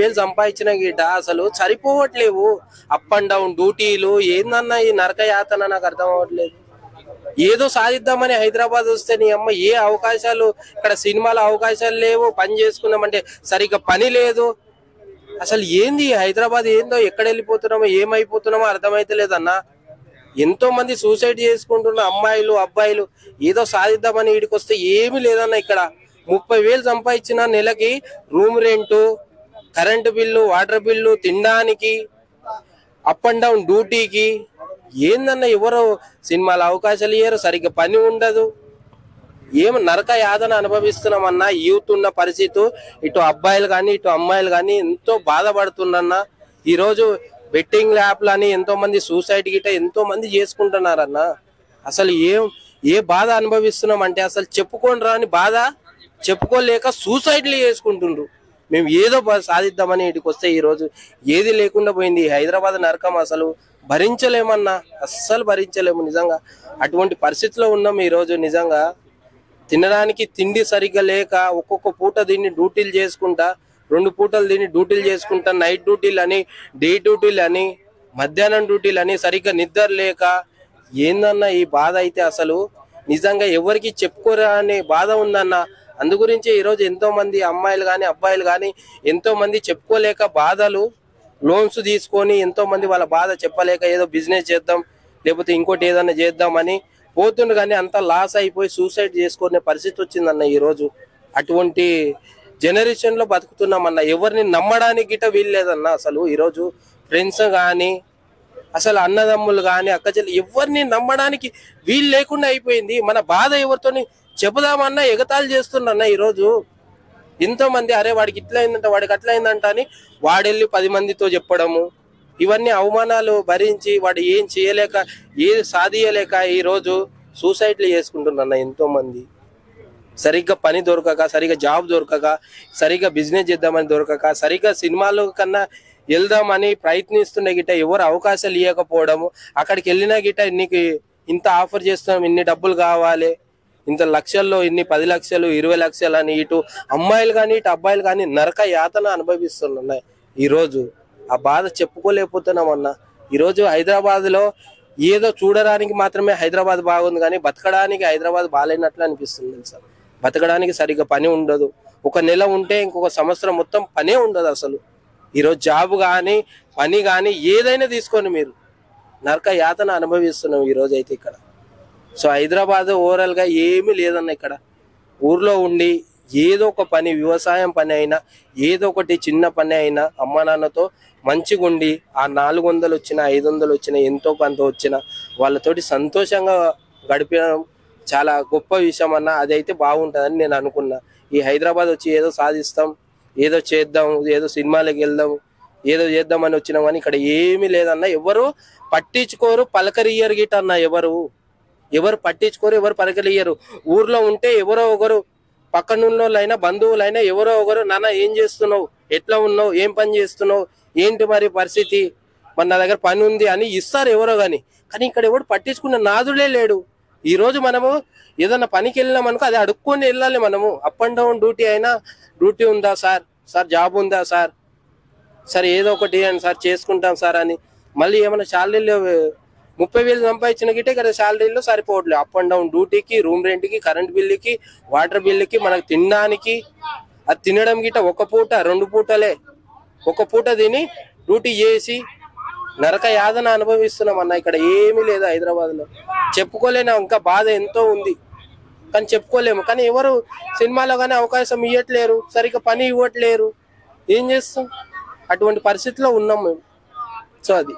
వేలు సంపాదించిన గిట అసలు సరిపోవట్లేవు. అప్ అండ్ డౌన్ డ్యూటీలు. ఏందన్నా ఈ నరక యాతన నాకు అర్థం అవ్వట్లేదు. ఏదో సాధిద్దామని హైదరాబాద్ వస్తే నీ అమ్మ ఏ అవకాశాలు ఇక్కడ సినిమాల అవకాశాలు లేవు పని చేసుకుందామంటే సరిగ్గా పని లేదు. అసలు ఏంది హైదరాబాద్ ఏందో ఎక్కడ వెళ్ళిపోతున్నామో ఏమైపోతున్నామో అర్థమైతలేదన్నా ఎంతో మంది సూసైడ్ చేసుకుంటున్న అమ్మాయిలు అబ్బాయిలు ఏదో సాధిద్దామని వీడికి వస్తే ఏమీ లేదన్న ఇక్కడ. ముప్పై వేలు సంపాదించిన నెలకి room rent current bill water bill తినడానికి అప్ అండ్ డౌన్ డ్యూటీకి ఏందన్న ఎవరో సినిమాల అవకాశాలు ఇయ్యరు సరిగ్గా పని ఉండదు. ఏం నరక యాతన అనుభవిస్తున్నామన్నా యూత్ ఉన్న పరిస్థితి ఇటు అబ్బాయిలు కానీ ఇటు అమ్మాయిలు కానీ ఎంతో బాధపడుతున్నా ఈరోజు బెట్టింగ్ యాప్లని ఎంతో మంది సూసైడ్ గిట ఎంతో మంది చేసుకుంటున్నారన్న. అసలు ఏం ఏ బాధ అనుభవిస్తున్నాం అంటే అసలు చెప్పుకొని రాని బాధ చెప్పుకోలేక సూసైడ్లు చేసుకుంటుండ్రు. మేము ఏదో సాధిద్దామని ఇటుకు వస్తే ఈరోజు ఏది లేకుండా పోయింది. హైదరాబాద్ నరకం అసలు భరించలేమన్నా అస్సలు భరించలేము నిజంగా. అటువంటి పరిస్థితిలో ఉన్నాం ఈరోజు నిజంగా. తినడానికి తిండి సరిగ్గా లేక ఒక్కొక్క పూట దీన్ని డ్యూటీలు చేసుకుంటా రెండు పూటలు దీన్ని డ్యూటీలు చేసుకుంటా నైట్ డ్యూటీలు అని డే డ్యూటీలు అని మధ్యాహ్నం డ్యూటీలు అని సరిగ్గా నిద్ర లేక ఏందన్నా ఈ బాధ అయితే అసలు? నిజంగా ఎవరికి చెప్పుకోరా అనే బాధ ఉందన్న? అందు గురించి ఈరోజు ఎంతో మంది అమ్మాయిలు కానీ అబ్బాయిలు కానీ ఎంతో మంది చెప్పుకోలేక బాధలు లోన్స్ తీసుకొని ఎంతో మంది వాళ్ళ బాధ చెప్పలేక ఏదో బిజినెస్ చేద్దాం లేకపోతే ఇంకోటి ఏదైనా చేద్దామని పోతుండు కానీ అంత లాస్ అయిపోయి సూసైడ్ చేసుకునే పరిస్థితి వచ్చిందన్న ఈరోజు. అటువంటి జనరేషన్లో బతుకుతున్నామన్న ఎవరిని నమ్మడానికి గిట్ట వీల్లేదన్న అసలు ఈరోజు ఫ్రెండ్స్ కానీ అసలు అన్నదమ్ములు కానీ అక్కచెల్లి ఎవరిని నమ్మడానికి వీలు లేకుండా అయిపోయింది. మన బాధ ఎవరితోని చెబుదామన్నా ఎగతాళి చేస్తున్నా ఈరోజు ఎంతో మంది అరే వాడికి ఇట్లా అయిందంట వాడికి అట్లా అయిందంట అని వాడెళ్ళి పది మందితో చెప్పడము. ఇవన్నీ అవమానాలు భరించి వాడు ఏం చేయలేక ఏది సాధియలేక ఈరోజు సూసైడ్లు చేసుకుంటున్నా ఎంతో మంది సరిగ్గా పని దొరకక సరిగ్గా జాబ్ దొరకక సరిగ్గా బిజినెస్ చేద్దామని దొరకక సరిగ్గా సినిమాలు కన్నా వెళ్దామని ప్రయత్నిస్తున్న గిట్ట ఎవరు అవకాశాలు ఇవ్వకపోవడము అక్కడికి వెళ్ళినా గిట్ట నీకు ఇంత ఆఫర్ చేస్తున్నాం ఇన్ని డబ్బులు కావాలి. ఇంత లక్షల్లో ఇన్ని పది లక్షలు ఇరవై లక్షలు అని ఇటు అమ్మాయిలు కానీ ఇటు అబ్బాయిలు కానీ నరక యాతన అనుభవిస్తున్నాయి. ఈరోజు ఆ బాధ చెప్పుకోలేకపోతున్నామన్నా. అన్న ఈరోజు హైదరాబాద్లో ఏదో చూడడానికి మాత్రమే హైదరాబాద్ బాగుంది కానీ బతకడానికి హైదరాబాద్ బాగాలేనట్లు అనిపిస్తుంది సార్ బతకడానికి సరిగ్గా పని ఉండదు. ఒక నెల ఉంటే ఇంకొక సంవత్సరం మొత్తం పనే ఉండదు అసలు. ఈరోజు జాబ్ కానీ పని కానీ ఏదైనా తీసుకోండి మీరు. నరక యాతన అనుభవిస్తున్నాం ఈ రోజు అయితే ఇక్కడ. సో హైదరాబాద్ ఓవరాల్గా ఏమీ లేదన్న ఇక్కడ. ఊర్లో ఉండి ఏదో ఒక పని వ్యవసాయం పని అయినా ఏదో ఒకటి చిన్న పని అయినా అమ్మ నాన్నతో మంచిగా ఉండి ఆ నాలుగు వందలు వచ్చిన ఐదు వందలు వచ్చిన ఎంతో కొంత వచ్చిన వాళ్ళతోటి సంతోషంగా గడిపడం చాలా గొప్ప విషయం అన్న అదైతే బాగుంటుందని నేను అనుకున్నా. ఈ హైదరాబాద్ వచ్చి ఏదో సాధిస్తాం ఏదో చేద్దాం ఏదో సినిమాలకు వెళ్దాం ఏదో చేద్దామని వచ్చినాం కానీ ఇక్కడ ఏమీ లేదన్న ఎవరు పట్టించుకోరు పలకరియరు గిట అన్న ఎవరు. ఎవరు పట్టించుకోరు ఎవరు పలకరియరు ఊర్లో ఉంటే ఎవరో ఒకరు పక్కనున్నోళ్ళైనా బంధువులైనా ఎవరో ఒకరు నాన్న ఏం చేస్తున్నావు? ఎట్లా ఉన్నావు? ఏం పని చేస్తున్నావు? ఏంటి మరి పరిస్థితి? మరి నా దగ్గర పని ఉంది అని ఇస్తారు ఎవరో కానీ కానీ ఇక్కడ ఎవడు పట్టించుకున్న నాదుడే లేడు. ఈరోజు మనము ఏదైనా పనికి వెళ్ళినాం అనుకో అది అడుక్కొని వెళ్ళాలి మనము. అప్ అండ్ డౌన్ డ్యూటీ అయినా డ్యూటీ ఉందా సార్? సార్ జాబ్ ఉందా సార్? సార్ ఏదో ఒకటి అని సార్ చేసుకుంటాం సార్ అని. మళ్ళీ ఏమైనా శాలరీలో ముప్పై వేలు సంపాదించిన గిట్టే ఇక్కడ శాలరీలో సరిపోవట్లేదు. అప్ అండ్ డౌన్ డ్యూటీకి రూమ్ రెంట్కి కరెంట్ బిల్లుకి వాటర్ బిల్లుకి మనకు తినడానికి. అది తినడం గిట్ట ఒక పూట రెండు పూటలే. ఒక పూట తిని డ్యూటీ చేసి నరక యాతన అనుభవిస్తున్నాం అన్న ఇక్కడ ఏమీ లేదు హైదరాబాద్లో. చెప్పుకోలేని ఇంకా బాధ ఎంతో ఉంది. కానీ చెప్పుకోలేము. కానీ ఎవరు సినిమాలో కానీ అవకాశం ఇవ్వట్లేరు సరిగ్గా పని ఇవ్వట్లేరు. ఏం చేస్తాం? అటువంటి పరిస్థితిలో ఉన్నాం మేము. సో అది.